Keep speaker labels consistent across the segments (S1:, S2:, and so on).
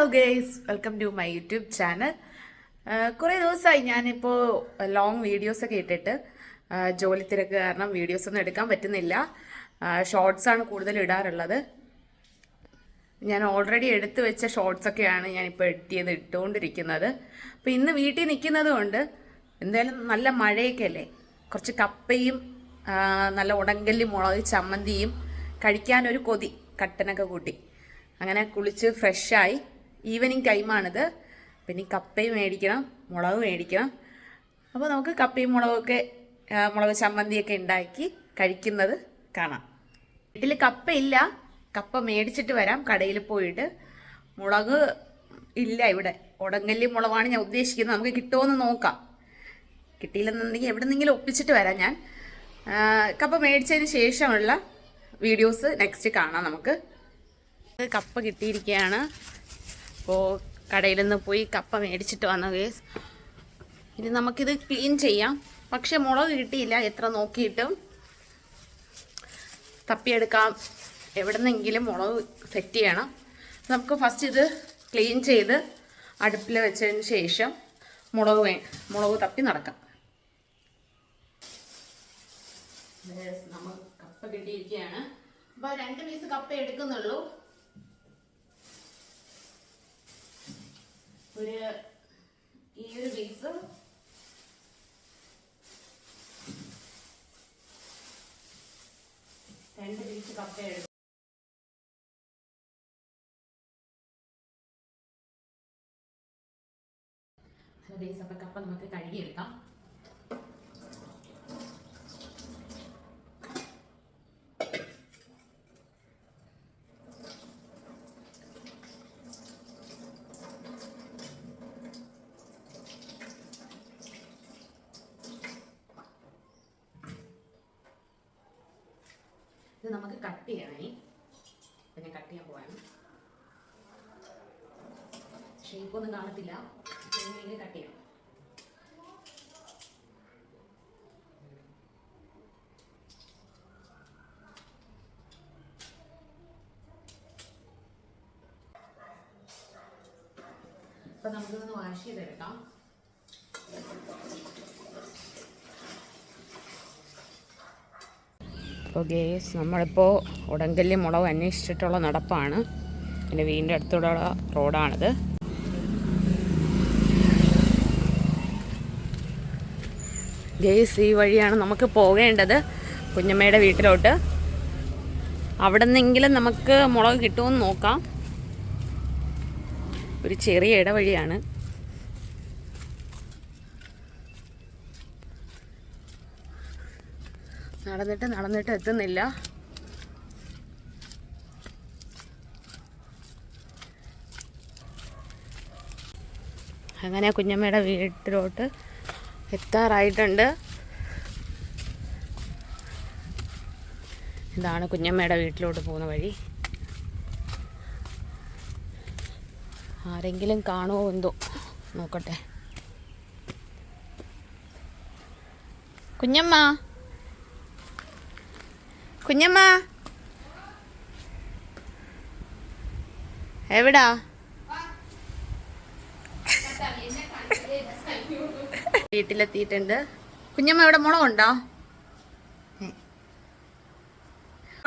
S1: Hello guys welcome to my YouTube channel കുറേ ദിവസമായി ഞാനിപ്പോൾ ലോങ് വീഡിയോസൊക്കെ ഇട്ടിട്ട് ജോലി തിരക്ക് കാരണം വീഡിയോസ് ഒന്നും എടുക്കാൻ പറ്റുന്നില്ല. ഷോർട്സ് ആണ് കൂടുതൽ ഇടാറുള്ളത്. ഞാൻ ഓൾറെഡി എടുത്തു വെച്ച ഷോർട്സ് ഒക്കെയാണ് ഞാനിപ്പോൾ ചെയ്ത് ഇട്ടുകൊണ്ടിരിക്കുന്നത്. അപ്പോൾ ഇന്ന് വീട്ടിൽ നിൽക്കുന്നത് കൊണ്ട് എന്തായാലും നല്ല മഴയൊക്കെ അല്ലേ? കുറച്ച് കപ്പയും നല്ല ഉടങ്കല്ലി മുളക് ചമ്മന്തിയും കഴിക്കാനൊരു കൊതി കട്ടനൊക്കെ കൂട്ടി. അങ്ങനെ കുളിച്ച് ഫ്രഷായി ഈവനിങ് ടൈമാണിത്. പിന്നെ കപ്പയും മേടിക്കണം മുളക് മേടിക്കണം. അപ്പോൾ നമുക്ക് കപ്പയും മുളകൊക്കെ മുളക് ചമ്മന്തിയൊക്കെ ഉണ്ടാക്കി കഴിക്കുന്നത് കാണാം. വീട്ടിൽ കപ്പയില്ല. കപ്പ മേടിച്ചിട്ട് വരാം കടയിൽ പോയിട്ട്. മുളക് ഇല്ല ഇവിടെ. ഉടങ്കല്ലി മുളകാണ് ഞാൻ ഉദ്ദേശിക്കുന്നത്. നമുക്ക് കിട്ടുമോ നോക്കാം. കിട്ടിയില്ലെന്നുണ്ടെങ്കിൽ എവിടെ നിന്നെങ്കിലും ഒപ്പിച്ചിട്ട് വരാം ഞാൻ. കപ്പ മേടിച്ചതിന് ശേഷമുള്ള വീഡിയോസ് നെക്സ്റ്റ് കാണാം നമുക്ക്. കപ്പ കിട്ടിയിരിക്കുകയാണ്. അപ്പോൾ കടയിൽ നിന്ന് പോയി കപ്പ മേടിച്ചിട്ട് വന്ന കേസ് ഇനി നമുക്കിത് ക്ലീൻ ചെയ്യാം. പക്ഷെ മുളക് കിട്ടിയില്ല എത്ര നോക്കിയിട്ടും. തപ്പിയെടുക്കാം. എവിടെന്നെങ്കിലും മുളക് സെറ്റ് ചെയ്യണം. നമുക്ക് ഫസ്റ്റ് ഇത് ക്ലീൻ ചെയ്ത് അടുപ്പിൽ വെച്ചതിന് ശേഷം മുളക് മുളക് തപ്പി നടക്കാം. നമ്മൾ കപ്പ കിട്ടിയിരിക്കുകയാണ്. അപ്പോൾ രണ്ട് പീസ് കപ്പ എടുക്കുന്നുള്ളൂ. ഒരു ഈ ഒരു പീസ് രണ്ട് പീസ് കപ്പ എടുക്കും ഹലോ ബേസ് അപ്പം കപ്പ നമുക്ക് കഴുകിയെടുക്കാം. കട്ട് ചെയ്യണേ അപ്പം ഞാൻ കട്ട് ചെയ്യാൻ പോവാണ്. ഷേപ്പ് ഒന്നും കാണത്തില്ല. ഇങ്ങനെ കട്ട് ചെയ്യണം അപ്പം നമുക്കിതൊന്ന് വാഷ് ചെയ്തെടുക്കാം. അപ്പോൾ ഗേസ് നമ്മളിപ്പോൾ ഉടങ്കല്ലി മുളക് അന്വേഷിച്ചിട്ടുള്ള നടപ്പാണ്. എന്റെ വീടിന്റെ അടുത്തുള്ള റോഡാണിത്. ഗേസ് ഈ വഴിയാണ് നമുക്ക് പോകേണ്ടത് കുഞ്ഞമ്മയുടെ വീട്ടിലോട്ട്. അവിടെ നിന്നെങ്കിലും നമുക്ക് മുളക് കിട്ടുമെന്ന് നോക്കാം. ഒരു ചെറിയ ഇടവഴിയാണ്. നടന്നിട്ട് നടന്നിട്ട് എത്തുന്നില്ല. അങ്ങനെ കുഞ്ഞമ്മയുടെ വീട്ടിലോട്ട് എത്താറായിട്ടുണ്ട്. ഇതാണ് കുഞ്ഞമ്മയുടെ വീട്ടിലോട്ട് പോകുന്ന വഴി. ആരെങ്കിലും കാണുമോ എന്തോ? നോക്കട്ടെ. കുഞ്ഞമ്മ. കുഞ്ഞമ്മ. എവിടാ? വീട്ടിലെത്തിയിട്ടുണ്ട്. കുഞ്ഞമ്മ ഇവിടെ മുളകുണ്ടോ?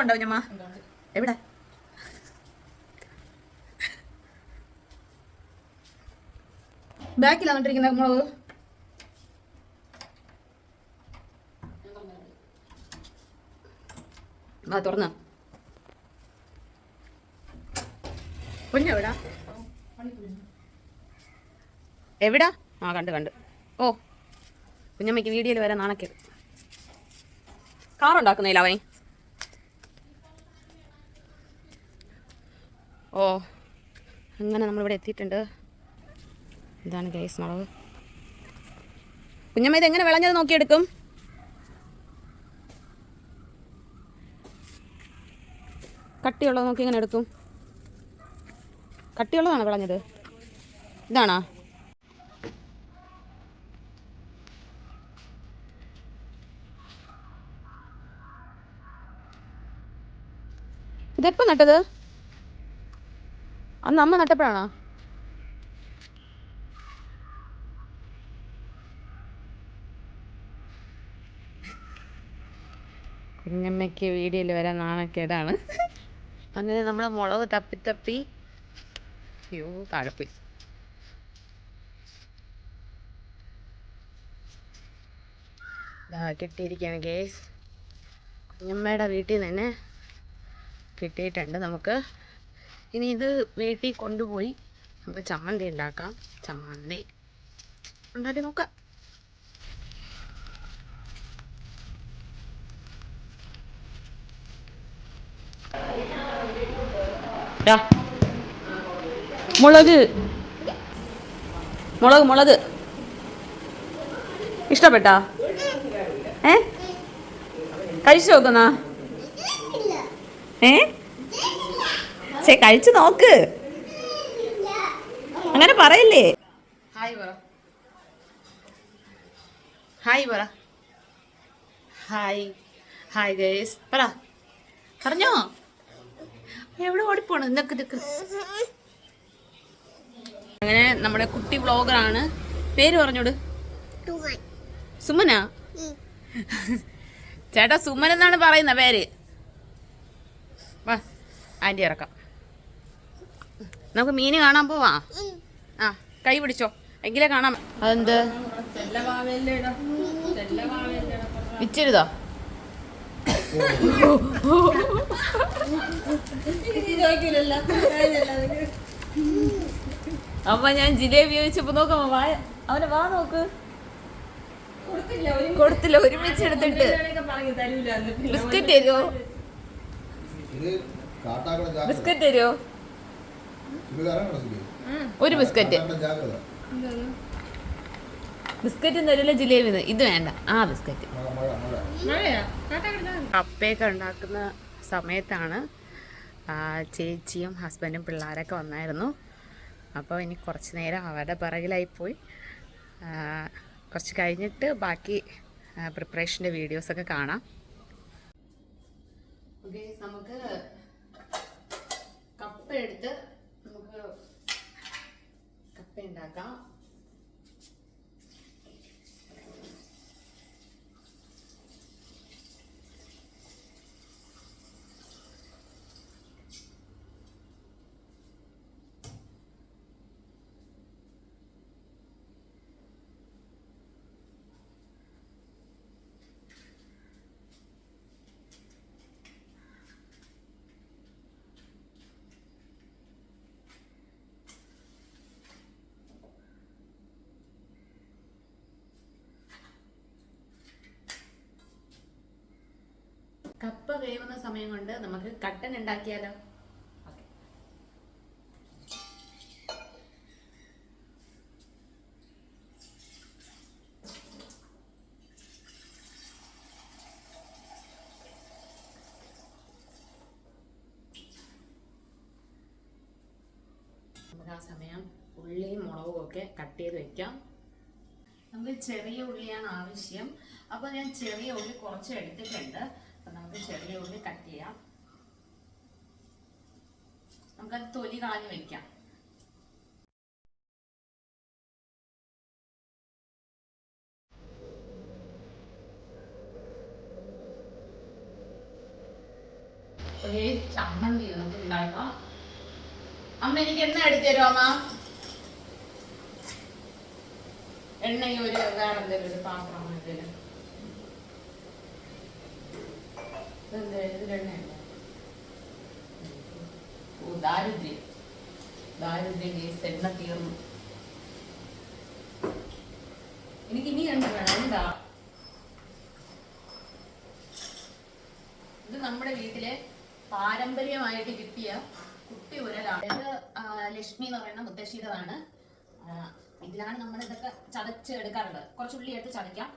S1: ഉണ്ടോ ഉണ്ടോ കുഞ്ഞമ്മ? എവിടെ? ബാക്കിലാണ് ഇട്ടിരിക്കുന്ന മുളക്. ആ തുറന്ന. കുഞ്ഞെവിടാ? എവിടാ? ആ കണ്ട് കണ്ട്. ഓ കുഞ്ഞമ്മയ്ക്ക് വീഡിയോയിൽ വരാൻ നാണക്കരുത് കാറുണ്ടാക്കുന്നില്ല അവൻ ഓ അങ്ങനെ നമ്മളിവിടെ എത്തിയിട്ടുണ്ട്. ഇതാണ് ഗൈസ് മുളക് കുഞ്ഞമ്മ ഇത് എങ്ങനെ വിളഞ്ഞത് നോക്കിയെടുക്കും? കട്ടിയുള്ളത് നോക്കി ഇങ്ങനെ എടുക്കും. കട്ടിയുള്ളതാണോ കളഞ്ഞത്? ഇതാണോ? ഇതെപ്പോ നട്ടത്? അന്ന് അമ്മ നട്ടപ്പോഴാണോ? കുഞ്ഞമ്മയ്ക്ക് വീഡിയോയിൽ വരാൻ നാണക്കേടാണ്. അങ്ങനെ നമ്മൾ മുളക് തപ്പി തപ്പി അയ്യോ താഴെപ്പോയി. കിട്ടിയിരിക്കുകയാണ് കേസ് കുഞ്ഞമ്മയുടെ വീട്ടിൽ തന്നെ കിട്ടിയിട്ടുണ്ട് നമുക്ക്. ഇനി ഇത് വീട്ടിൽ കൊണ്ടുപോയി നമുക്ക് ചമ്മന്തി ഉണ്ടാക്കാം. ചമ്മന്തി. ഉണ്ടാക്കി നോക്കാം. മുളക്. മുളക് മുളക്. ഇഷ്ടപ്പെട്ടാ? ഏ? കഴിച്ചു നോക്കുന്ന? ഏ? ചേ കഴിച്ചു നോക്ക്. അങ്ങനെ പറയല്ലേ? ഹായ് പറ. ഹായ് പറ. ഹായ്. Hi guys. പറ. പറഞ്ഞോ? എവിടെ ഓടിപ്പോണ്? നിക്ക് നിക്ക്. അങ്ങനെ നമ്മുടെ കുട്ടി വ്ളോഗറാണ്. പേര് പറഞ്ഞോട്. സുമന? ചേട്ടാ സുമൻ എന്നാണ് പറയുന്ന പേര്. വാ ആന്റി ഇറക്കാം. നമുക്ക് മീൻ കാണാൻ പോവാ? ആ കൈ പിടിച്ചോ. എങ്കിലേ കാണാം. അതെന്ത്? വിച്ചരുതോ അമ്മ ഞാൻ ജിലേബി ചോദിച്ചപ്പോ നോക്കാം വായ അവനെ വാ നോക്ക്. കൊടുത്തില്ല ഒരുമിച്ച് എടുത്തിട്ട്. ബിസ്ക്കറ്റ് തരുമോ ബിസ്ക്കറ്റ് തരുമോ ഒരു ബിസ്ക്കറ്റ്. ബിസ്ക്കറ്റും തരില്ല ജിലേബി ഇത് വേണ്ട ആ ബിസ്ക്കറ്റ്. അപ്പയൊക്കെ ഉണ്ടാക്കുന്ന സമയത്താണ് ചേച്ചിയും ഹസ്ബൻഡും പിള്ളേരൊക്കെ വന്നായിരുന്നു. അപ്പോൾ ഇനി കുറച്ച് നേരം അവരുടെ പിറകിലായിപ്പോയി പോയി. കുറച്ച് കഴിഞ്ഞിട്ട് ബാക്കി പ്രിപ്പറേഷന്റെ വീഡിയോസൊക്കെ കാണാം. നമുക്ക് കപ്പ എടുത്ത് നമുക്ക് കപ്പ ഉണ്ടാക്കാം. കപ്പ വേവുന്ന സമയം കൊണ്ട് നമുക്ക് കട്ടൻ ഉണ്ടാക്കിയാലോ? നമുക്ക് ആ സമയം ഉള്ളിയും മുളകും ഒക്കെ കട്ട് ചെയ്ത് വെക്കാം. നമുക്ക് ചെറിയ ഉള്ളിയാണ് ആവശ്യം. അപ്പോൾ ഞാൻ ചെറിയ ഉള്ളി കുറച്ച് എടുത്തിട്ടുണ്ട്. നമുക്ക് ചെറിയ ഉള്ളി കട്ട് ചെയ്യാം. നമുക്കത് തൊലി കളഞ്ഞ് വെക്കാം. ഒരേ ചമ്മന്തി നമുക്ക് ഉണ്ടാക്കാം അമ്മ എനിക്ക് എണ്ണ എടുത്തു തരുമോ അമ്മ? ഈ ഒരു വേറെ എന്തെങ്കിലും ഒരു പാത്രം എന്തെങ്കിലും ഓ ദാരിദ്ര്യം. ദാരിദ്ര്യം കേസ് തീർന്നു. എനിക്ക് ഇനി എണ്ണ വേണം. എന്താ? ഇത് നമ്മുടെ വീട്ടിലെ പാരമ്പര്യമായിട്ട് കിട്ടിയ കുട്ടി ഉരലാണ്. ഇത് ലക്ഷ്മി എന്ന് പറയുന്ന മുത്തശ്ശീലതാണ് ഇതിലാണ് നമ്മൾ ഇതൊക്കെ ചതച്ച് എടുക്കാറുള്ളത്. കുറച്ച് ഉള്ളി എടുത്ത് ചതയ്ക്കാം.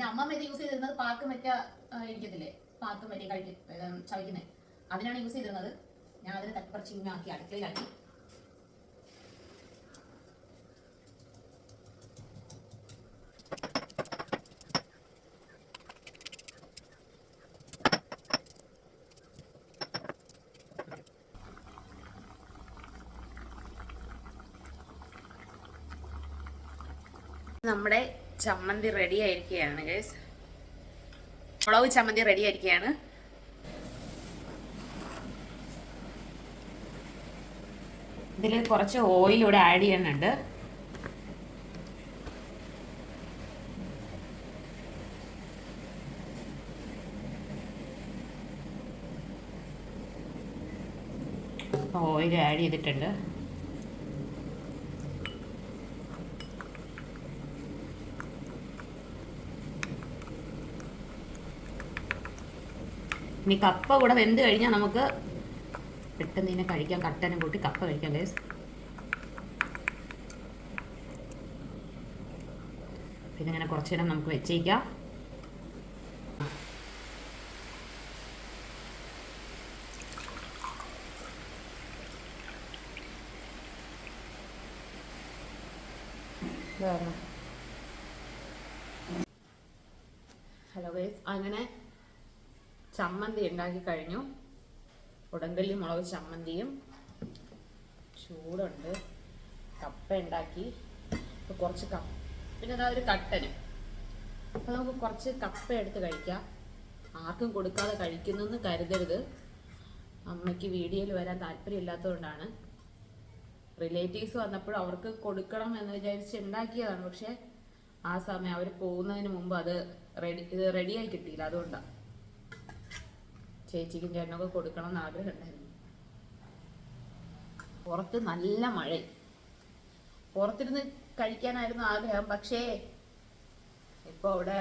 S1: എന്റെ അമ്മമ്മ യൂസ് ചെയ്തിരുന്നത് പാക്ക് മറ്റ ഇരിക്കത്തില്ലേ? പാക്ക് മെറ്റ കഴിക്ക ചവയ്ക്കുന്നത് അതിനാണ് യൂസ് ചെയ്തിരുന്നത്. ഞാൻ അതിന് തട്ടിപ്പറിച്ച് ഇങ്ങനെ ആക്കി അടുക്കളയിലാക്കി. നമ്മുടെ ചമ്മന്തി റെഡി ആയിരിക്കുകയാണ് ഗൈസ് മുളക് ചമ്മന്തി റെഡി ആയിരിക്കുകയാണ് ഇതിൽ കുറച്ച് ഓയിൽ ഇവിടെ ആഡ് ചെയ്യുന്നുണ്ട്. ഓയിൽ ആഡ് ചെയ്തിട്ടുണ്ട്. ഇനി കപ്പ കൂടെ വെന്ത് കഴിഞ്ഞാൽ നമുക്ക് പെട്ടെന്ന് ഇതിനെ കഴിക്കാം. കട്ടനും കൂട്ടി കപ്പ കഴിക്കാം ഗൈസ് പിന്നെ ഇങ്ങനെ കുറച്ചു നേരം നമുക്ക് വെച്ചേക്കാം. ഹലോ ഗൈസ് അങ്ങനെ ചമ്മന്തി ഉണ്ടാക്കി കഴിഞ്ഞു. ഉടങ്കല്ലി മുളക് ചമ്മന്തിയും ചൂടുണ്ട്. കപ്പ ഉണ്ടാക്കി. കുറച്ച് കപ്പ പിന്നെ അതാ ഒരു കട്ടനും അപ്പോൾ നമുക്ക് കുറച്ച് കപ്പ എടുത്ത് കഴിക്കാം. ആർക്കും കൊടുക്കാതെ കഴിക്കുന്നെന്ന് കരുതരുത്. അമ്മയ്ക്ക് വീഡിയോയിൽ വരാൻ താല്പര്യമില്ലാത്തതുകൊണ്ടാണ്. റിലേറ്റീവ്സ് വന്നപ്പോൾ അവർക്ക് കൊടുക്കണം എന്ന് വിചാരിച്ച് ഉണ്ടാക്കിയതാണ്. പക്ഷെ ആ സമയം അവർ പോകുന്നതിന് മുമ്പ് അത് റെഡി റെഡിയായി കിട്ടിയില്ല. അതുകൊണ്ടാണ് ചേച്ചിക്കും ചേട്ടനൊക്കെ കൊടുക്കണം എന്ന് ആഗ്രഹം ഉണ്ടായിരുന്നു പുറത്ത് നല്ല മഴ. പുറത്തിരുന്ന് കഴിക്കാനായിരുന്നു ആഗ്രഹം. പക്ഷേ ഇപ്പൊ അവിടെ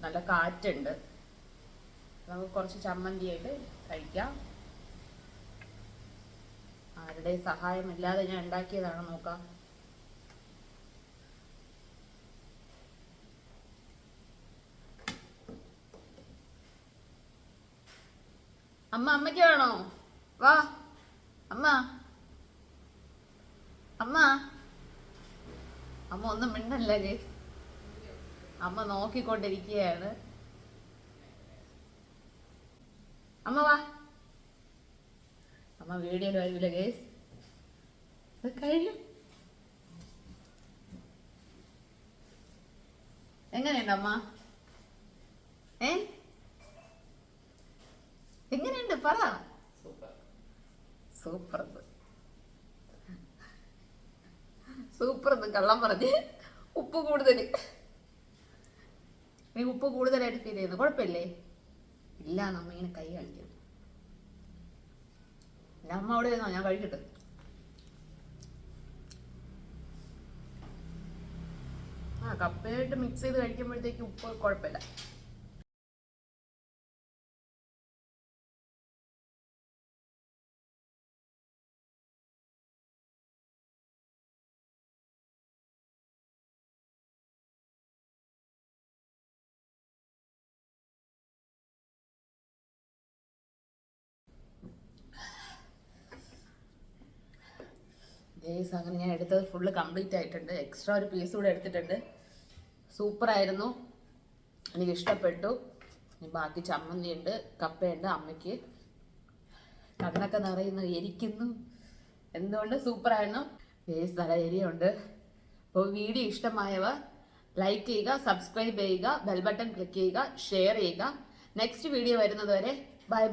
S1: നല്ല കാറ്റുണ്ട്. നമുക്ക് കുറച്ച് ചമ്മന്തിയായിട്ട് കഴിക്കാം. ആരുടെ സഹായമില്ലാതെ ഞാൻ ഉണ്ടാക്കിയതാണ് നോക്കാം. അമ്മ അമ്മയ്ക്ക് വേണോ? വാ. അമ്മ. അമ്മ. അമ്മ ഒന്നും മിണ്ടല്ല ഗേസ് അമ്മ നോക്കിക്കൊണ്ടിരിക്കുകയാണ്. അമ്മ വാ. അമ്മ വീഡിയോയിൽ വരൂല ഗേസ് കഴിയും എങ്ങനെയുണ്ട് അമ്മ ഏ പറ. സൂപ്പർ. സൂപ്പർ കള്ളം പറഞ്ഞ് ഉപ്പ് കൂടുതൽ നീ ഉപ്പ് കൂടുതലായിട്ട് ഫീൽ ചെയ്യുന്നു കുഴപ്പമില്ലേ ഇല്ല നമ്മ ഇങ്ങനെ കൈ കാണിക്കണം എന്റെ അമ്മ അവിടെ ഇരുന്നോ? ഞാൻ കഴിക്കട്ടെ ആ കപ്പയായിട്ട് മിക്സ് ചെയ്ത് കഴിക്കുമ്പോഴത്തേക്ക് ഉപ്പ് കുഴപ്പമില്ല. ഗേസ് അങ്ങനെ ഞാൻ എടുത്തത് ഫുള്ള് കംപ്ലീറ്റ് ആയിട്ടുണ്ട്. എക്സ്ട്രാ ഒരു പീസ് കൂടെ എടുത്തിട്ടുണ്ട്. സൂപ്പറായിരുന്നു. എനിക്ക് ഇഷ്ടപ്പെട്ടു ഇനി ബാക്കി ചമ്മന്തി ഉണ്ട് കപ്പയുണ്ട് അമ്മയ്ക്ക്. കണ്ണൊക്കെ നിറയുന്നു എരിക്കുന്നു. എന്തുകൊണ്ട് സൂപ്പറായിരുന്നു? ഗേസ് നല്ല എരിയുണ്ട്. അപ്പോൾ വീഡിയോ ഇഷ്ടമായവ ലൈക്ക് ചെയ്യുക സബ്സ്ക്രൈബ് ചെയ്യുക ബെൽ ബട്ടൺ ക്ലിക്ക് ചെയ്യുക ഷെയർ ചെയ്യുക. നെക്സ്റ്റ് വീഡിയോ വരുന്നത് വരെ ബൈ ബൈ